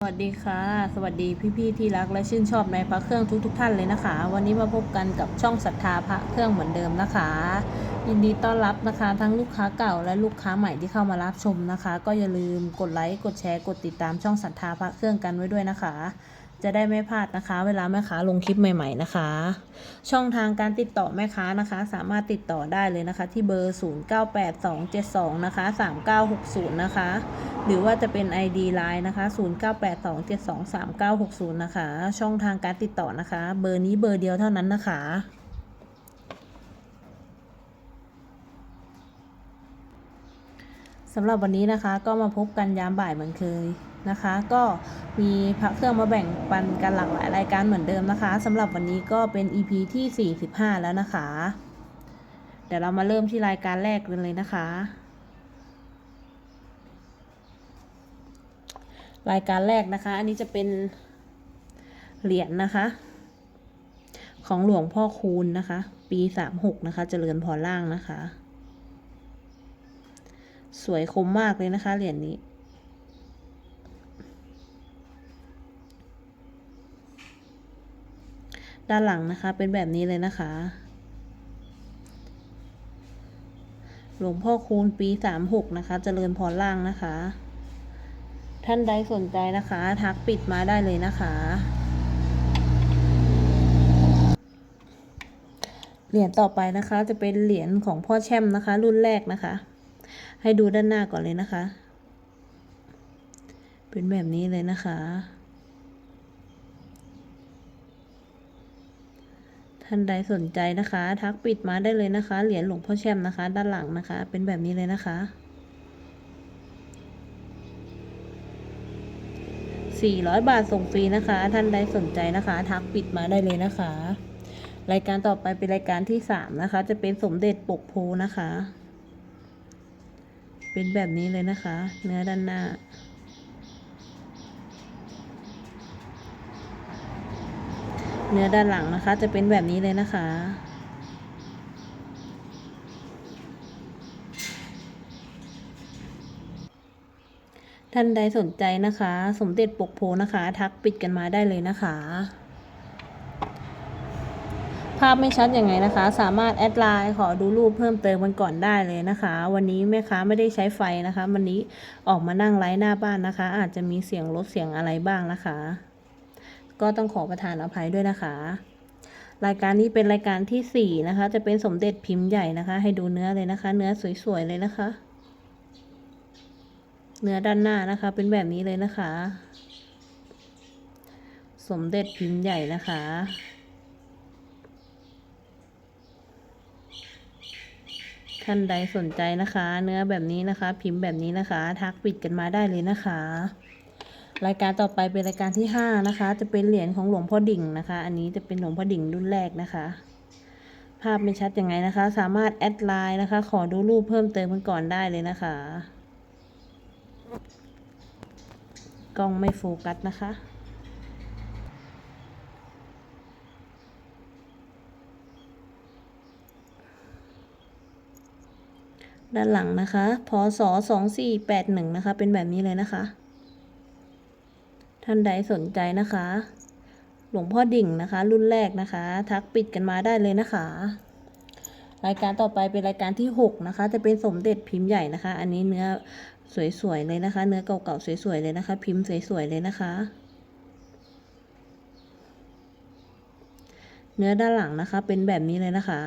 สวัสดีค่ะ สวัสดีพี่ๆที่รักและชื่นชอบในพระเครื่องทุกๆทท่านเลยนะคะ วันนี้มาพบกันกับช่องศรัทธาพระเครื่องเหมือนเดิมนะคะ ยินดีต้อนรับนะคะ ทั้งลูกค้าเก่าและลูกค้าใหม่ที่เข้ามารับชมนะคะ ก็อย่าลืมกดไลค์กดแชร์กดติดตามช่องศรัทธาพระเครื่องกันไว้ด้วยนะคะ จะได้ไม่พลาดนะคะ เวลาแม่ค้าลงคลิปใหม่ ๆนะคะ ช่องทางการติดต่อแม่ค้านะคะ สามารถติดต่อได้เลยนะคะ ที่เบอร์ 098272นะคะ3960นะคะหรือว่าจะเป็น ID Line นะคะ 0982723960 นะคะ ช่องทางการติดต่อนะคะ เบอร์นี้เบอร์เดียวเท่านั้นนะคะ สำหรับวันนี้นะคะก็มาพบกันยามบ่ายเหมือนเคย นะคะ ก็มีพระเครื่องมาแบ่งปันกันหลากหลายรายการเหมือนเดิมนะคะสำหรับวันนี้ก็เป็น EP ที่ 45 แล้วนะคะ เดี๋ยวเรามาเริ่มที่รายการแรกกันเลยนะคะ รายการแรกนะคะ อันนี้จะเป็นเหรียญนะคะ ของหลวงพ่อคูณนะคะ ปีสามหกนะคะเจริญพรล่างนะคะ สวยคมมากเลยนะคะเหรียญนี้ ด้านหลังนะคะเป็นแบบนี้เลยนะคะ หลวงพ่อคูณปีสามหกนะคะเจริญพรล่างนะคะ ท่านใดสนใจนะคะ ทักปิดมาได้เลยนะคะ เหรียญต่อไปนะคะจะเป็นเหรียญของพ่อแช่มนะคะ รุ่นแรกนะคะ ให้ดูด้านหน้าก่อนเลยนะคะ เป็นแบบนี้เลยนะคะ ท่านใดสนใจนะคะ ทักปิดมาได้เลยนะคะ เหรียญหลวงพ่อแช่มนะคะ ด้านหลังนะคะ เป็นแบบนี้เลยนะคะ 400 บาทส่งฟรีนะคะ ท่านใดสนใจนะคะ ทักปิดมาได้เลยนะคะ รายการต่อไปเป็นรายการที่ 3 นะคะ จะเป็นสมเด็จปกโพนะคะ เป็นแบบนี้เลยนะคะ เนื้อด้านหน้า เนื้อด้านหลังนะคะ จะเป็นแบบนี้เลยนะคะ ท่านใดสนใจนะคะ สมเด็จปกโพนะคะ ทักปิดกันมาได้เลยนะคะ ภาพไม่ชัดยังไงนะคะ สามารถแอดไลน์ขอดูรูปเพิ่มเติมกันก่อนได้เลยนะคะ วันนี้แม่ค้าไม่ได้ใช้ไฟนะคะ วันนี้ออกมานั่งไลฟ์หน้าบ้านนะคะ อาจจะมีเสียงรถเสียงอะไรบ้างนะคะ ก็ต้องขอประทานอภัยด้วยนะคะ รายการนี้เป็นรายการที่สี่นะคะ จะเป็นสมเด็จพิมพ์ใหญ่นะคะ ให้ดูเนื้อเลยนะคะ เนื้อสวยๆเลยนะคะ เนื้อด้านหน้านะคะ เป็นแบบนี้เลยนะคะ สมเด็จพิมพ์ใหญ่นะคะท่านใดสนใจนะคะ เนื้อแบบนี้นะคะ พิมพ์แบบนี้นะคะ ทักปิดกันมาได้เลยนะคะ รายการต่อไปเป็นรายการที่ห้านะคะ จะเป็นเหรียญของหลวงพ่อดิ่งนะคะ อันนี้จะเป็นหลวงพ่อดิ่งรุ่นแรกนะคะ ภาพไม่ชัดยังไงนะคะ สามารถแอดไลน์นะคะ ขอดูรูปเพิ่มเติมกันก่อนได้เลยนะคะ กล้องไม่โฟกัสนะคะด้านหลังนะคะ พศสองสี่แปดหนึ่งนะคะ เป็นแบบนี้เลยนะคะ ท่านใดสนใจนะคะ หลวงพ่อดิ่งนะคะ รุ่นแรกนะคะ ทักปิดกันมาได้เลยนะคะ รายการต่อไปเป็นรายการที่หกนะคะ จะเป็นสมเด็จพิมพ์ใหญ่นะคะ อันนี้เนื้อสวยๆเลยนะคะ เนื้อเก่าๆสวยๆเลยนะคะ พิมพ์สวยๆเลยนะคะ เนื้อด้านหลังนะคะ เป็นแบบนี้เลยนะคะ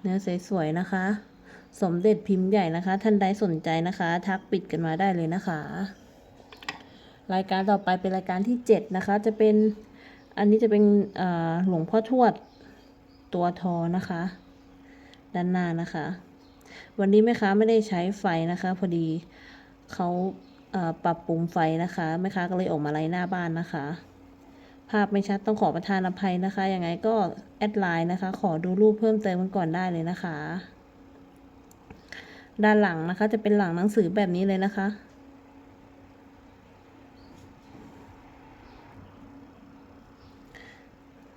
เนื้อสวยๆนะคะ สมเด็จพิมพ์ใหญ่นะคะ ท่านใดสนใจนะคะ ทักปิดกันมาได้เลยนะคะ รายการต่อไปเป็นรายการที่เจ็ดนะคะ จะเป็นอันนี้จะเป็นหลวงพ่อทวดตัวทอนะคะ ด้านหน้านะคะ วันนี้แม่ค้าไม่ได้ใช้ไฟนะคะ พอดีเขาปรับปรุงไฟนะคะแม่ค้าก็เลยออกมาไล่หน้าบ้านนะคะ ภาพไม่ชัดต้องขอประทานอภัยนะคะยังไงก็แอดไลน์นะคะ ขอดูรูปเพิ่มเติมกันก่อนได้เลยนะคะ ด้านหลังนะคะ จะเป็นหลังหนังสือแบบนี้เลยนะคะ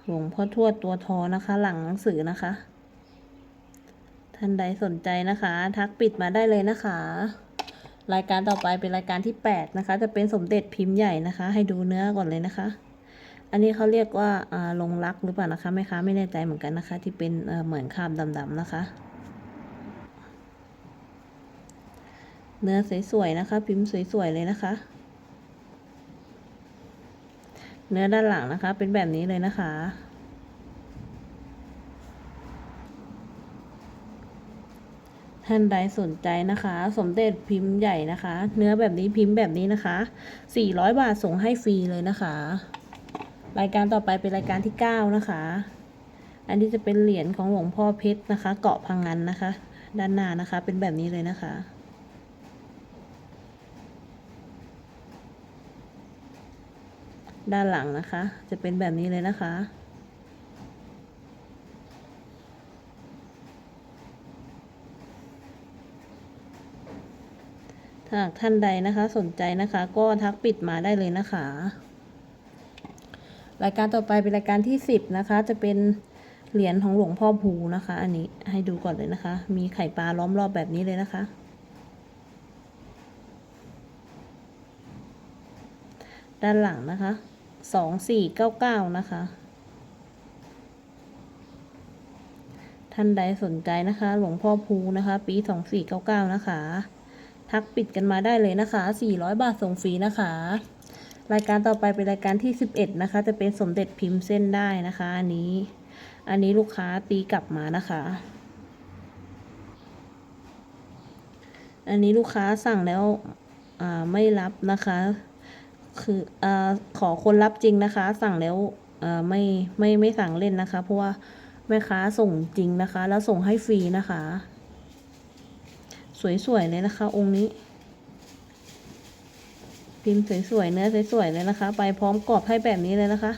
หลวงพ่อทวดตัวทอนะคะ หลังหนังสือนะคะ ท่านใดสนใจนะคะ ทักปิดมาได้เลยนะคะ รายการต่อไปเป็นรายการที่ 8 นะคะ จะเป็นสมเด็จพิมพ์ใหญ่นะคะ ให้ดูเนื้อก่อนเลยนะคะอันนี้เขาเรียกว่าลงรักหรือเปล่านะคะแม่ค้าไม่แน่ใจเหมือนกันนะคะ ที่เป็นเหมือนคาบดำๆนะคะ เนื้อสวยๆนะคะ พิมพ์สวยๆเลยนะคะ เนื้อด้านหลังนะคะ เป็นแบบนี้เลยนะคะ ท่านใดสนใจนะคะ สมเด็จพิมพ์ใหญ่นะคะ เนื้อแบบนี้พิมพ์แบบนี้นะคะ 400 บาทส่งให้ฟรีเลยนะคะ รายการต่อไปเป็นรายการที่ 9 นะคะ อันนี้จะเป็นเหรียญของหลวงพ่อเพชรนะคะ เกาะพังงันนะคะ ด้านหน้านะคะ เป็นแบบนี้เลยนะคะ ด้านหลังนะคะ จะเป็นแบบนี้เลยนะคะ ถ้าหากท่านใดนะคะสนใจนะคะ ก็ทักปิดมาได้เลยนะคะ รายการต่อไปเป็นรายการที่สิบนะคะ จะเป็นเหรียญของหลวงพ่อภูนะคะ อันนี้ให้ดูก่อนเลยนะคะ มีไข่ปลาล้อมรอบแบบนี้เลยนะคะด้านหลังนะคะ สองสี่เก้าเก้านะคะ ท่านใดสนใจนะคะ หลวงพ่อภูนะคะ ปีสองสี่เก้าเก้านะคะ ทักปิดกันมาได้เลยนะคะ400บาทส่งฟรีนะคะ รายการต่อไปเป็นรายการที่11นะคะ จะเป็นสมเด็จพิมพ์เส้นได้นะคะ อันนี้ อันนี้ลูกค้าตีกลับมานะคะอันนี้ลูกค้าสั่งแล้วไม่รับนะคะ คืออขอคนรับจริงนะคะ สั่งแล้วอ่ไม่ไม่ไม่สั่งเล่นนะคะ เพราะว่าแม่ค้าส่งจริงนะคะ แล้วส่งให้ฟรีนะคะ สวยๆเลยนะคะ องค์นี้ พิมพ์สวยๆเนื้อสวยๆเลยนะคะ ไปพร้อมกรอบให้แบบนี้เลยนะคะ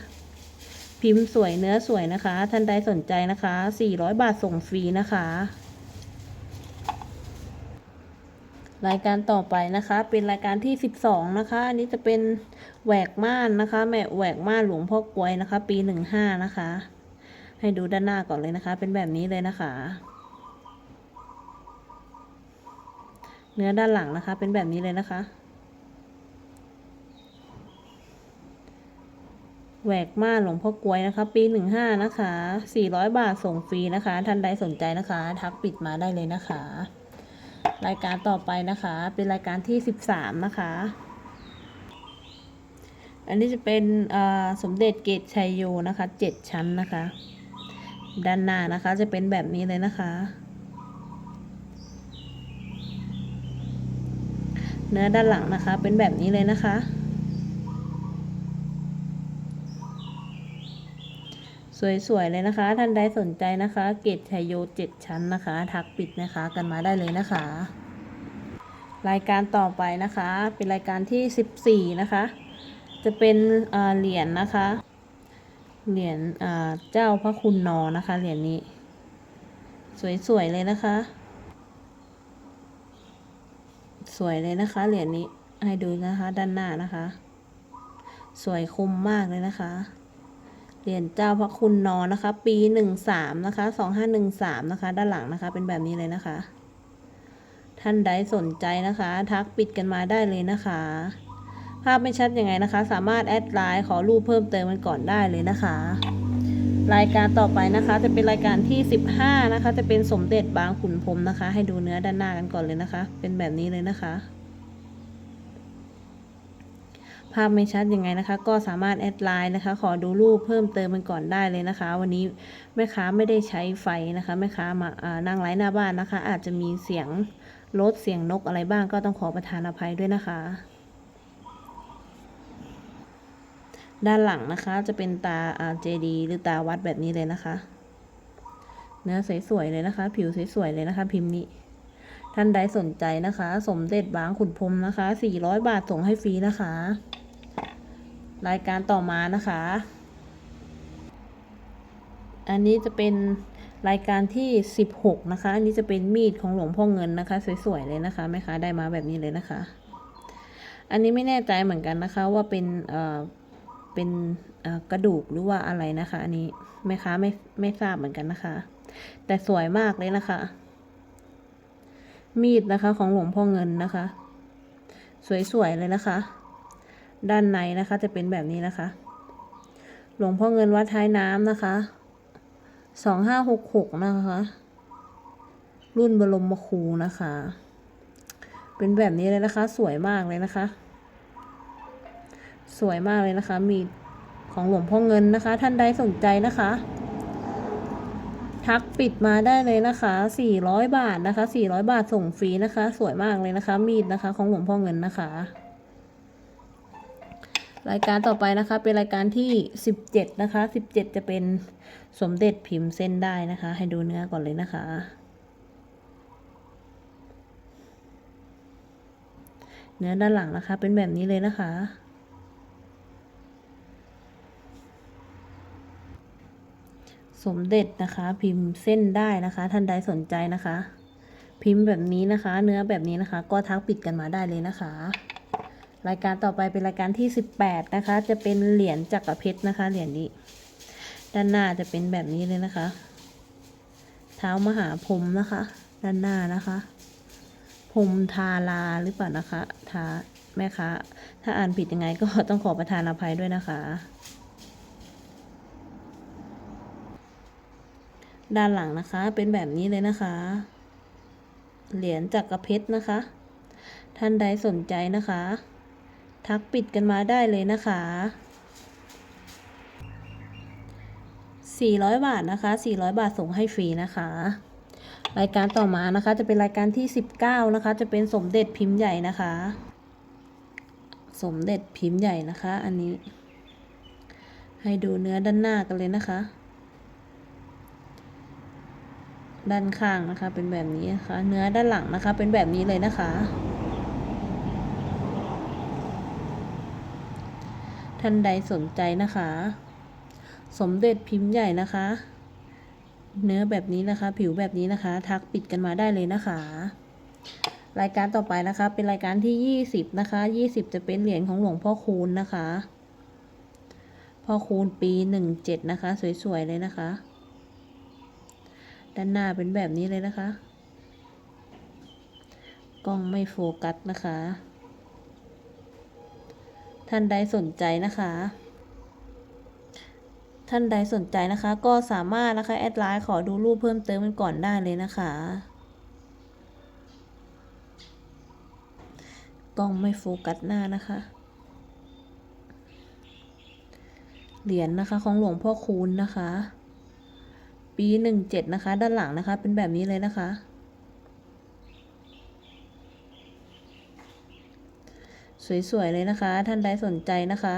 พิมพ์สวยเนื้อสวยนะคะ ท่านใดสนใจนะคะ 400 บาทส่งฟรีนะคะ รายการต่อไปนะคะ เป็นรายการที่ 12 นะคะ อันนี้จะเป็นแหวกม่านนะคะ แม่แหวกม่านหลวงพ่อกลวยนะคะ ปี 15 นะคะ ให้ดูด้านหน้าก่อนเลยนะคะ เป็นแบบนี้เลยนะคะ เนื้อด้านหลังนะคะ เป็นแบบนี้เลยนะคะ แหวกม่านหลวงพ่อกลวยนะคะ ปีหนึ่งห้านะคะสี่ร้อยบาทส่งฟรีนะคะ ท่านใดสนใจนะคะ ทักปิดมาได้เลยนะคะ รายการต่อไปนะคะ เป็นรายการที่สิบสามนะคะ อันนี้จะเป็นสมเด็จเกตชัยโยนะคะเจ็ดชั้นนะคะ ด้านหน้านะคะจะเป็นแบบนี้เลยนะคะ เนื้อด้านหลังนะคะเป็นแบบนี้เลยนะคะ สวยๆเลยนะคะ ท่านใดสนใจนะคะ เกตชัยโยเจ็ดชั้นนะคะ ทักปิดนะคะกันมาได้เลยนะคะ รายการต่อไปนะคะ เป็นรายการที่สิบสี่นะคะ จะเป็นเหรียญนะคะ เหรียญเจ้าพระคุณนอนะคะ เหรียญนี้ สวยๆเลยนะคะ สวยเลยนะคะ เหรียญนี้ให้ดูนะคะ ด้านหน้านะคะ สวยคมมากเลยนะคะ เหรียญเจ้าพระคุณนอนนะคะ ปีหนึ่งสามนะคะสองห้าหนึ่งสามนะคะ ด้านหลังนะคะ เป็นแบบนี้เลยนะคะ ท่านใดสนใจนะคะ ทักปิดกันมาได้เลยนะคะ ภาพไม่ชัดยังไงนะคะ สามารถแอดไลน์ขอรูปเพิ่มเติมมันก่อนได้เลยนะคะ รายการต่อไปนะคะ จะเป็นรายการที่สิบห้านะคะ จะเป็นสมเด็จบางขุนพรมนะคะ ให้ดูเนื้อด้านหน้ากันก่อนเลยนะคะ เป็นแบบนี้เลยนะคะ ภาพไม่ชัดยังไงนะคะ ก็สามารถแอดไลน์นะคะ ขอดูรูปเพิ่มเติมมันก่อนได้เลยนะคะ วันนี้แม่ค้าไม่ได้ใช้ไฟนะคะแม่ค้ามานั่งไลฟ์หน้าบ้านนะคะ อาจจะมีเสียงรถเสียงนกอะไรบ้างก็ต้องขอประทานอภัยด้วยนะคะ ด้านหลังนะคะจะเป็นตาเจดีหรือตาวัดแบบนี้เลยนะคะ เนื้อสวยๆเลยนะคะ ผิวสวยๆเลยนะคะ พิมพ์นี้ท่านใดสนใจนะคะ สมเด็จบางขุนพรมนะคะ 400 บาทส่งให้ฟรีนะคะ รายการต่อมานะคะ อันนี้จะเป็นรายการที่ 16 นะคะ อันนี้จะเป็นมีดของหลวงพ่อเงินนะคะ สวยๆเลยนะคะแม่ค้าได้มาแบบนี้เลยนะคะ อันนี้ไม่แน่ใจเหมือนกันนะคะว่าเป็นเอ่อเป็นเอ่อกระดูกหรือว่าอะไรนะคะ อันนี้แม่ค้าไม่ไม่ทราบเหมือนกันนะคะ แต่สวยมากเลยนะคะ มีดนะคะของหลวงพ่อเงินนะคะ สวยๆเลยนะคะ ด้านในนะคะ จะเป็นแบบนี้นะคะ หลวงพ่อเงินวัดท้ายน้ำนะคะสองห้าหกหกนะคะ รุ่นบรมครูนะคะ เป็นแบบนี้เลยนะคะ สวยมากเลยนะคะ สวยมากเลยนะคะ มีของหลวงพ่อเงินนะคะ ท่านใดสนใจนะคะ ทักปิดมาได้เลยนะคะ400บาทนะคะ400บาทส่งฟรีนะคะ สวยมากเลยนะคะ มีดนะคะ ของหลวงพ่อเงินนะคะ รายการต่อไปนะคะ เป็นรายการที่ 17 นะคะ 17 จะเป็นสมเด็จพิมพ์เส้นได้นะคะ ให้ดูเนื้อก่อนเลยนะคะ เนื้อด้านหลังนะคะ เป็นแบบนี้เลยนะคะสมเด็จนะคะพิมพ์เส้นได้นะคะ ท่านใดสนใจนะคะ พิมพ์แบบนี้นะคะ เนื้อแบบนี้นะคะ ก็ทักปิดกันมาได้เลยนะคะ รายการต่อไปเป็นรายการที่ 18 นะคะ จะเป็นเหรียญจักรเพชรนะคะ เหรียญนี้ ด้านหน้าจะเป็นแบบนี้เลยนะคะ เท้ามหาพรมนะคะ ด้านหน้านะคะ พรมทาราหรือเปล่านะคะ ทาแม่ค้าถ้าอ่านผิดยังไงก็ต้องขอประทานอภัยด้วยนะคะ ด้านหลังนะคะ เป็นแบบนี้เลยนะคะ เหรียญจักรเพชรนะคะ ท่านใดสนใจนะคะ ทักปิดกันมาได้เลยนะคะ 400 บาทนะคะ 400 บาทส่งให้ฟรีนะคะ รายการต่อมานะคะจะเป็นรายการที่ 19 นะคะ จะเป็นสมเด็จพิมพ์ใหญ่นะคะ สมเด็จพิมพ์ใหญ่นะคะ อันนี้ ให้ดูเนื้อด้านหน้ากันเลยนะคะ ด้านข้างนะคะเป็นแบบนี้นะคะ เนื้อด้านหลังนะคะ เป็นแบบนี้เลยนะคะ ท่านใดสนใจนะคะ สมเด็จพิมพ์ใหญ่นะคะ เนื้อแบบนี้นะคะ ผิวแบบนี้นะคะ ทักปิดกันมาได้เลยนะคะ รายการต่อไปนะคะ เป็นรายการที่ 20 นะคะ 20 จะเป็นเหรียญของหลวงพ่อคูณนะคะ พ่อคูณปี 17 นะคะ สวย ๆ เลยนะคะ ด้านหน้าเป็นแบบนี้เลยนะคะ กล้องไม่โฟกัสนะคะ ท่านใดสนใจนะคะ ท่านใดสนใจนะคะ ก็สามารถนะคะแอดไลน์ขอดูรูปเพิ่มเติมกันก่อนได้เลยนะคะกล้องไม่โฟกัสหน้านะคะ เหรียญนะคะของหลวงพ่อคูณนะคะ ปีหนึ่งเจ็ดนะคะ ด้านหลังนะคะ เป็นแบบนี้เลยนะคะ สวยๆเลยนะคะ ท่านใดสนใจนะคะ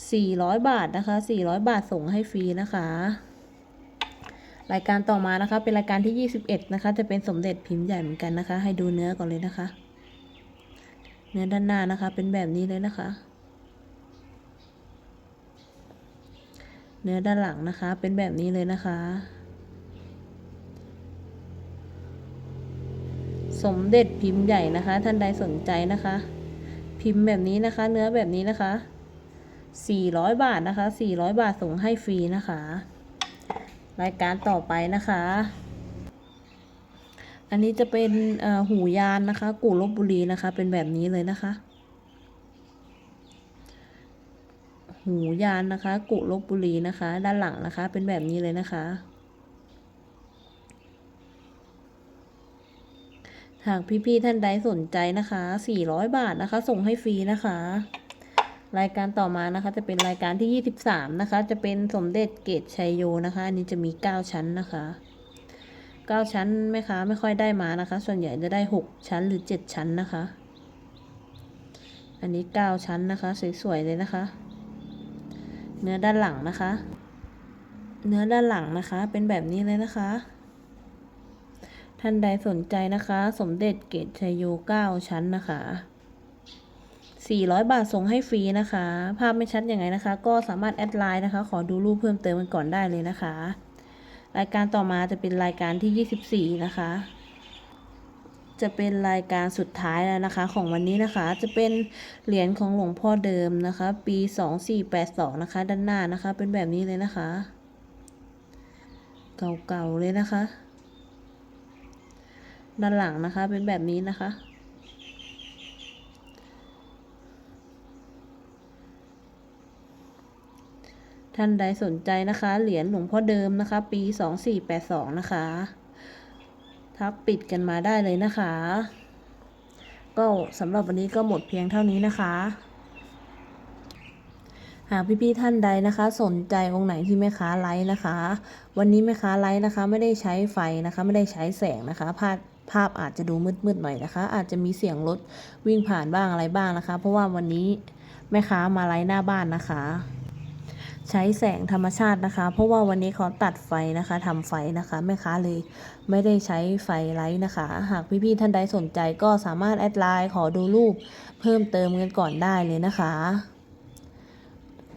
400 บาทนะคะ 400 บาทส่งให้ฟรีนะคะ รายการต่อมานะคะ เป็นรายการที่ 21 นะคะ จะเป็นสมเด็จพิมพ์ใหญ่เหมือนกันนะคะ ให้ดูเนื้อก่อนเลยนะคะ เนื้อด้านหน้านะคะ เป็นแบบนี้เลยนะคะ เนื้อด้านหลังนะคะ เป็นแบบนี้เลยนะคะ สมเด็จพิมพ์ใหญ่นะคะ ท่านใดสนใจนะคะ พิมพ์แบบนี้นะคะ เนื้อแบบนี้นะคะ 400 บาทนะคะ 400 บาทส่งให้ฟรีนะคะ รายการต่อไปนะคะ อันนี้จะเป็นหูยานนะคะ กู่ลบบุรีนะคะ เป็นแบบนี้เลยนะคะ หูยานนะคะ กุลบบุรีนะคะ ด้านหลังนะคะ เป็นแบบนี้เลยนะคะ หากพี่ๆท่านใดสนใจนะคะ 400 บาทนะคะ ส่งให้ฟรีนะคะ รายการต่อมานะคะ จะเป็นรายการที่ 23 นะคะ จะเป็นสมเด็จเกตชัยโยนะคะ อันนี้จะมี 9 ชั้นนะคะ 9 ชั้นไหมคะไม่ค่อยได้มานะคะ ส่วนใหญ่จะได้ 6 ชั้นหรือ 7 ชั้นนะคะ อันนี้ 9 ชั้นนะคะ สวยๆเลยนะคะ เนื้อด้านหลังนะคะ เนื้อด้านหลังนะคะ เป็นแบบนี้เลยนะคะ ท่านใดสนใจนะคะ สมเด็จเกตชัยโย9ชั้นนะคะ400 บาทส่งให้ฟรีนะคะ ภาพไม่ชัดยังไงนะคะ ก็สามารถแอดไลน์นะคะ ขอดูรูปเพิ่มเติมกันก่อนได้เลยนะคะ รายการต่อมาจะเป็นรายการที่ 24 นะคะ จะเป็นรายการสุดท้ายแล้วนะคะ ของวันนี้นะคะ จะเป็นเหรียญของหลวงพ่อเดิมนะคะ ปี 2482 นะคะ ด้านหน้านะคะ เป็นแบบนี้เลยนะคะ เก่าๆเลยนะคะ ด้านหลังนะคะ เป็นแบบนี้นะคะ ท่านใดสนใจนะคะ เหรียญหลวงพ่อเดิมนะคะ ปี 2482 นะคะ ทักปิดกันมาได้เลยนะคะ ก็สำหรับวันนี้ก็หมดเพียงเท่านี้นะคะหากพี่ๆท่านใดนะคะ สนใจองค์ไหนที่แม่ค้าไลฟ์นะคะ วันนี้แม่ค้าไลฟ์นะคะ ไม่ได้ใช้ไฟนะคะ ไม่ได้ใช้แสงนะคะภาพ ภาพอาจจะดูมืดๆหน่อยนะคะ อาจจะมีเสียงรถวิ่งผ่านบ้างอะไรบ้างนะคะ เพราะว่าวันนี้แม่ค้ามาไลฟ์หน้าบ้านนะคะ ใช้แสงธรรมชาตินะคะ เพราะว่าวันนี้เขาตัดไฟนะคะทำไฟนะคะแม่ค้าเลยไม่ได้ใช้ไฟไลท์นะคะ หากพี่ๆท่านใดสนใจก็สามารถแอดไลน์ขอดูรูปเพิ่มเติมกันก่อนได้เลยนะคะ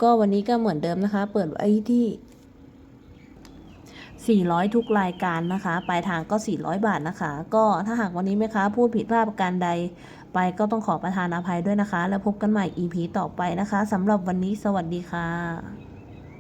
ก็วันนี้ก็เหมือนเดิมนะคะ เปิดไว้ที่ 400 ทุกรายการนะคะ ปลายทางก็ 400 บาทนะคะ ก็ถ้าหากวันนี้แม่ค้าพูดผิดพลาดประการใด ไปก็ต้องขอประทานอภัยด้วยนะคะ แล้วพบกันใหม่ EP ต่อไปนะคะสำหรับวันนี้สวัสดีค่ะ